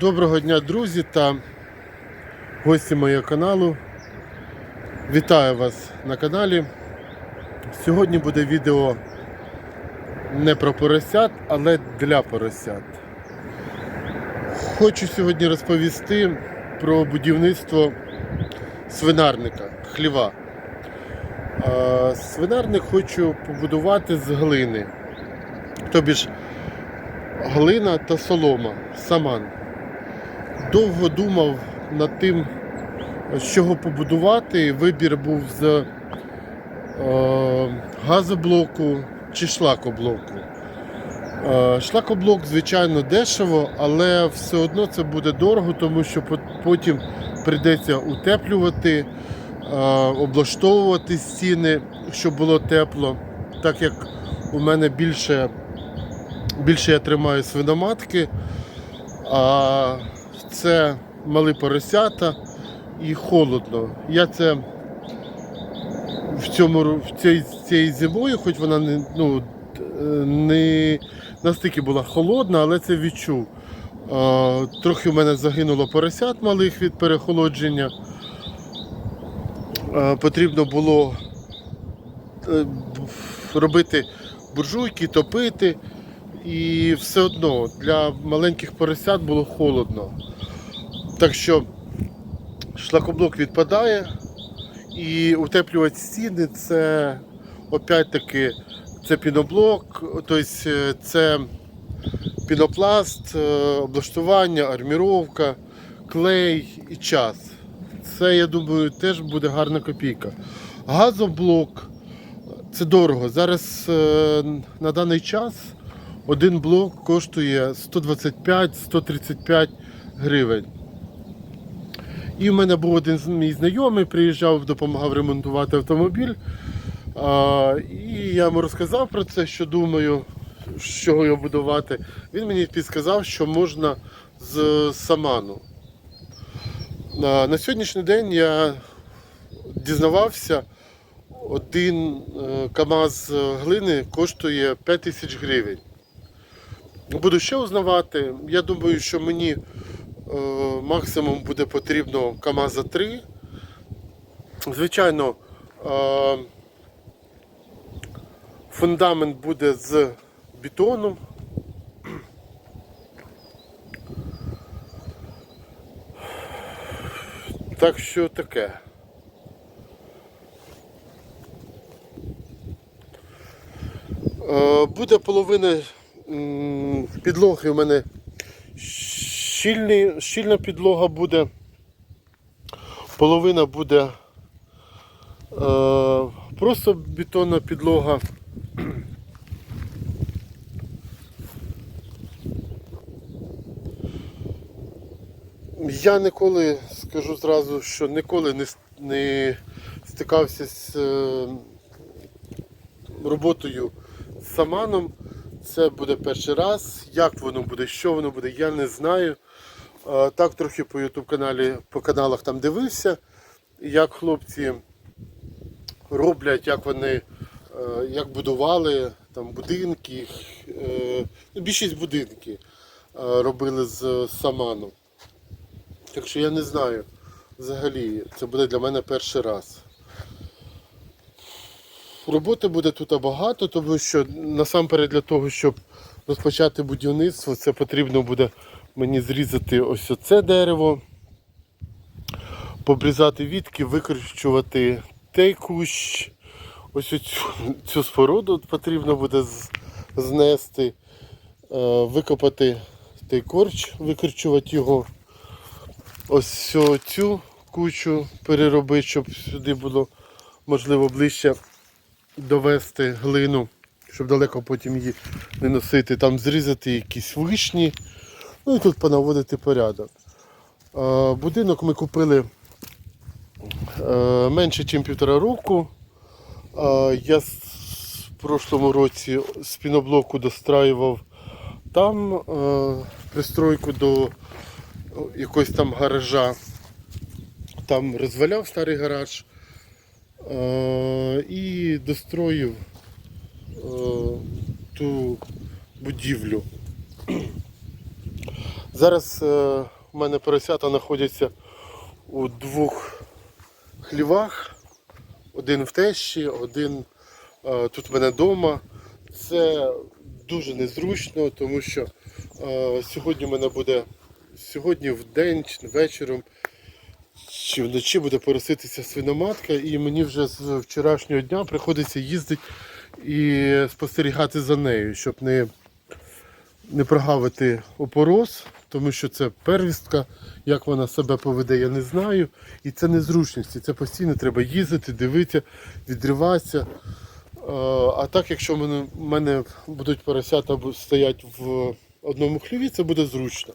Доброго дня, друзі та гості моєго каналу. Вітаю вас на каналі. Сьогодні буде відео не про поросят, але для поросят. Хочу сьогодні розповісти про будівництво свинарника, хліва. Свинарник хочу побудувати з глини. Тобі ж глина та солома, саман. Довго думав над тим, з чого побудувати. Вибір був з е, газоблоку чи шлакоблоку. Е, шлакоблок, звичайно, дешево, але все одно це буде дорого, тому що потім прийдеться утеплювати, е, облаштовувати стіни, щоб було тепло. Так як у мене більше, більше я тримаю свиноматки, а це малі поросята і холодно. Я це в цьому в цією зимою, хоч вона не, ну, е, не настільки була холодна, але це відчув. Трохи в мене загинуло поросят малих від перехолодження. Потрібно було е, робити буржуйки, топити. І все одно для маленьких поросят було холодно. Так що шлакоблок відпадає і утеплювати стіни це опять-таки це піноблок, тобто е, це пінопласт, е, облаштування, арміровка, клей і час. Це, я думаю, теж буде гарна копійка. Газоблок це дорого. Зараз е, на даний час один блок коштує 125-135 гривень. І в мене був один мій знайомий, приїжджав, допомагав ремонтувати автомобіль. А, і я йому розказав про це, що думаю, з чого його будувати. Він мені підсказав, що можна з саману. А, на сьогоднішній день я дізнавався, один е, КАМАЗ глини коштує 5 тисяч гривень. Буду ще узнавати. Я думаю, що мені максимум буде потрібно КАМАЗа 3. Звичайно, е, фундамент буде з бетоном. Так що таке. Е, Буде половина підлоги у мене щільний, щільна підлога буде. Половина буде е, просто бетонна підлога. Я ніколи скажу зразу, що ніколи не, не стикався з е, роботою з саманом. Це буде перший раз. Як воно буде, що воно буде, я не знаю. Е, Так трохи по YouTube каналі, по каналах там дивився, як хлопці роблять, як вони е, як будували там будинки. е, ну, Більшість будинки е, робили з саману. Так що я не знаю. Взагалі, це буде для мене перший раз. Роботи буде тут багато, тому що насамперед для того, щоб розпочати будівництво, це потрібно буде мені зрізати ось оце дерево, побрізати вітки, викорчувати той кущ, ось оцю цю споруду потрібно буде знести, е, викопати той корч, викорчувати його. Ось цю- цю кучу переробити, щоб сюди було можливо ближче довести глину, щоб далеко потім її не носити, там зрізати якісь вишні, ну і тут понаводити порядок. Е, Будинок ми купили е, менше, ніж півтора року. Е, Я в прошлому році з піноблоку достраював там пристройку до якогось там гаража. Там розваляв старий гараж і достроїв е, ту будівлю. Зараз е, у мене поросята знаходяться у двох хлівах. Один в тещі, один е, тут в мене вдома. Це дуже незручно, тому що е, сьогодні в мене буде сьогодні в день вечором чи вночі буде пороситися свиноматка, і мені вже з вчорашнього дня приходиться їздити і спостерігати за нею, щоб не, не прогавити опорос, тому що це первістка, як вона себе поведе, я не знаю. І це незручності. Це постійно треба їздити, дивитися, відриватися. А так, якщо в мене, будуть поросята стоять в одному хліві, це буде зручно.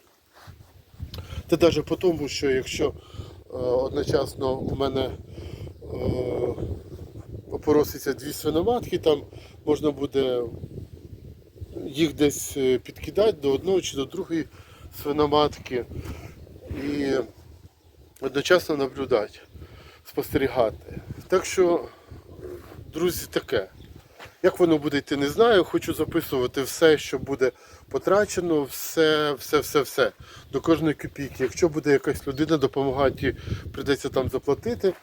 Це навіть по тому, що якщо одночасно у мене е, опороситься дві свиноматки, там можна буде їх десь е, підкидати до одної чи до другої свиноматки і одночасно наблюдати, спостерігати. Так що, друзі, таке. Як воно буде йти, не знаю. Хочу записувати все, що буде потрачено, все, все, все, все. До кожної копійки. Якщо буде якась людина допомагати, прийдеться там заплатити.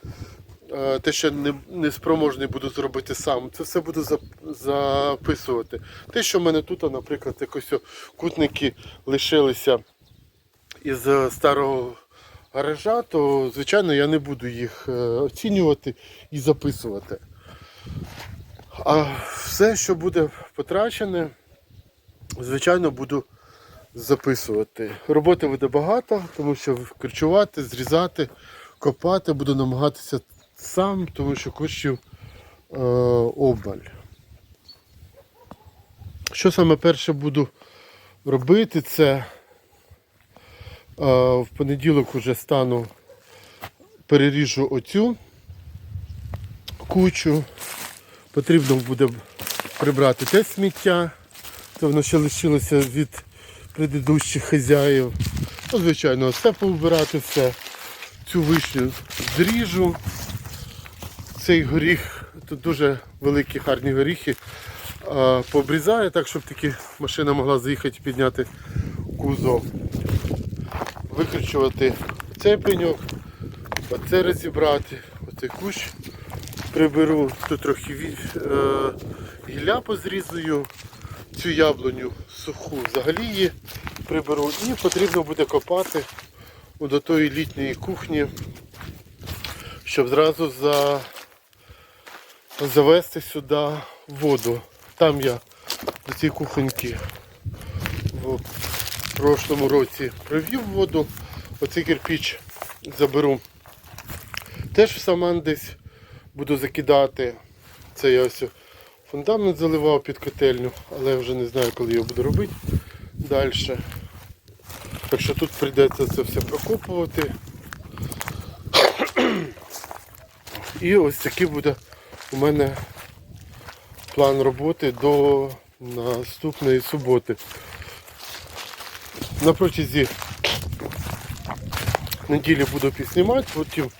Е, Те, що не спроможний буду зробити сам, це все буду записувати. Те, що в мене тут, наприклад, якось кутники лишилися із е, старого гаража, то звичайно я не буду їх е, оцінювати і записувати. А все, що буде потрачене, звичайно, буду записувати. Роботи буде багато, тому що корчувати, зрізати, копати буду намагатися сам, тому що коштів е, обмаль. Що саме перше буду робити, це е, в понеділок вже стану, переріжу оцю кучу. Потрібно буде прибрати те сміття, то воно ще лишилося від предыдущих хазяїв. Ну, звичайно, все повбирати все. Цю вишню зріжу. Цей горіх, тут дуже великі гарні горіхи. Пообрізаю так, щоб таки машина могла заїхати і підняти кузов. Викручувати цей пеньок, оце розібрати, оцей кущ приберу, тут трохи е, гілля позрізую, цю яблуню суху взагалі її приберу і потрібно буде копати до тої літньої кухні, щоб зразу за, завести сюди воду. Там я до цієї кухоньки в прошлому році провів воду, оцей кирпіч заберу. Теж в саман десь буду закидати. Це я ось фундамент заливав під котельню, але я вже не знаю, коли його буду робити далі. Так що тут прийдеться це все прокопувати. І ось такий буде у мене план роботи до наступної суботи. На протязі неділі буду підснімати, потім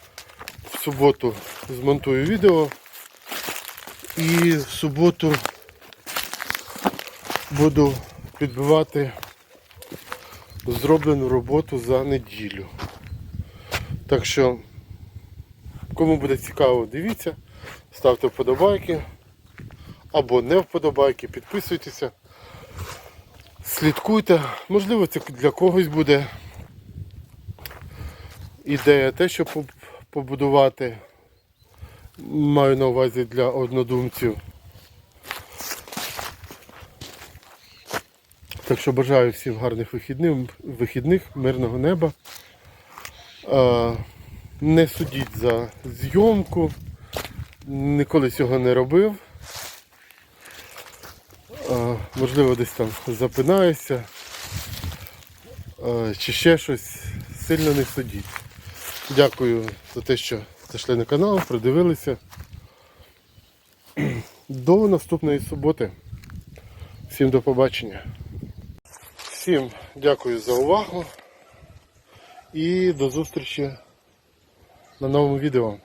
в суботу змонтую відео і в суботу буду підбивати зроблену роботу за неділю. Так що, кому буде цікаво, дивіться, ставте вподобайки або не вподобайки, підписуйтеся, слідкуйте. Можливо, це для когось буде ідея те, щоб побудувати. Маю на увазі для однодумців. Так що бажаю всім гарних вихідних, вихідних мирного неба. Не судіть за зйомку. Ніколи цього не робив. Можливо, десь там запинаюся. Чи ще щось сильно не судіть. Дякую за те, що зайшли на канал, придивилися. До наступної суботи. Всім до побачення. Всім дякую за увагу і до зустрічі на новому відео.